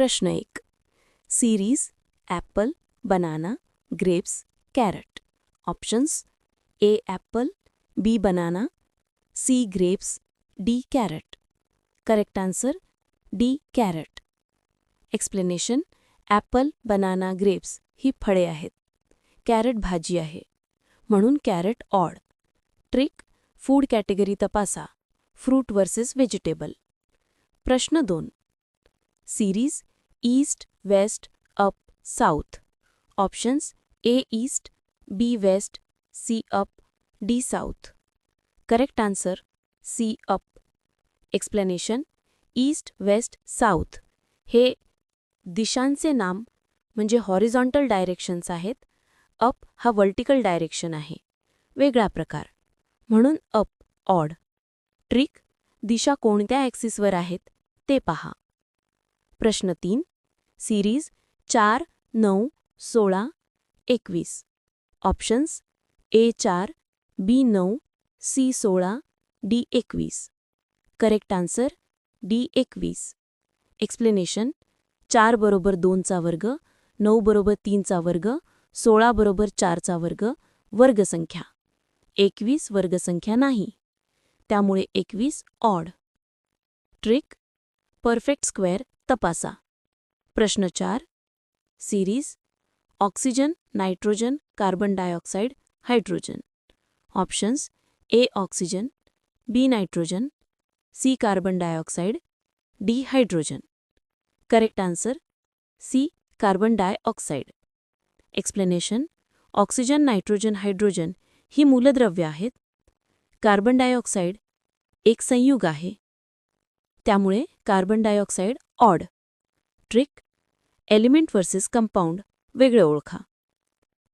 प्रश्न एक। Series apple banana grapes carrot options A apple B banana C grapes D carrot correct answer D carrot explanation apple banana grapes ही फळे आहेत. Carrot भाजी आहे. म्हणून carrot odd trick food category तपासा. Fruit versus vegetable प्रश्न दोन. Series east, west, up south options A east, B west, C up, D south correct answer C up. Explanation, east, west south हे दिशांचे नाम, म्हणजे horizontal directions आहेत, up हा vertical direction आहे. वेगळा प्रकार. म्हणून अप, ऑड. ट्रिक, दिशा कोणत्या ॲक्सिसवर आहेत, ते पहा. प्रश्न तीन सिरीज चार नऊ सोळा एकवीस. ऑप्शन्स ए चार बी नऊ सी सोळा डी एकवीस. करेक्ट आन्सर डी एकवीस. एक्सप्लेनेशन चार बरोबर दोनचा वर्ग नऊ बरोबर तीनचा वर्ग सोळा बरोबर चारचा वर्ग वर्गसंख्या. एकवीस वर्गसंख्या नाही. त्यामुळे एकवीस ऑड. ट्रिक परफेक्ट स्क्वेअर तपासा. प्रश्न चार series oxygen nitrogen carbon dioxide hydrogen options A oxygen B nitrogen C carbon dioxide D hydrogen correct answer C carbon dioxide explanation oxygen nitrogen hydrogen ही मूलद्रव्य आहेत. कार्बन डायऑक्साईड एक संयुग आहे. त्यामुळे carbon dioxide odd trick element versus compound वेगळे ओळखा.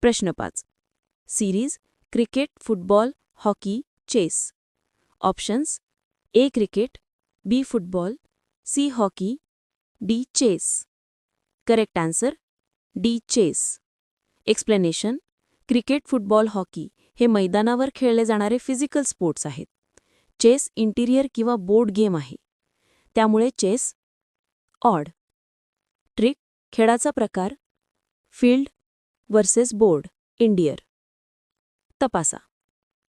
प्रश्न पाच. Series cricket football hockey chess options A cricket B football C hockey D chess correct answer D chess explanation cricket football hockey हे मैदानावर खेळले जाणारे फिजिकल स्पोर्ट्स आहेत. Chess interior किंवा board game आहे. त्यामुळे चेस ऑड खेळाचा प्रकार फील्ड वर्सेस बोर्ड इंडियर तपासा.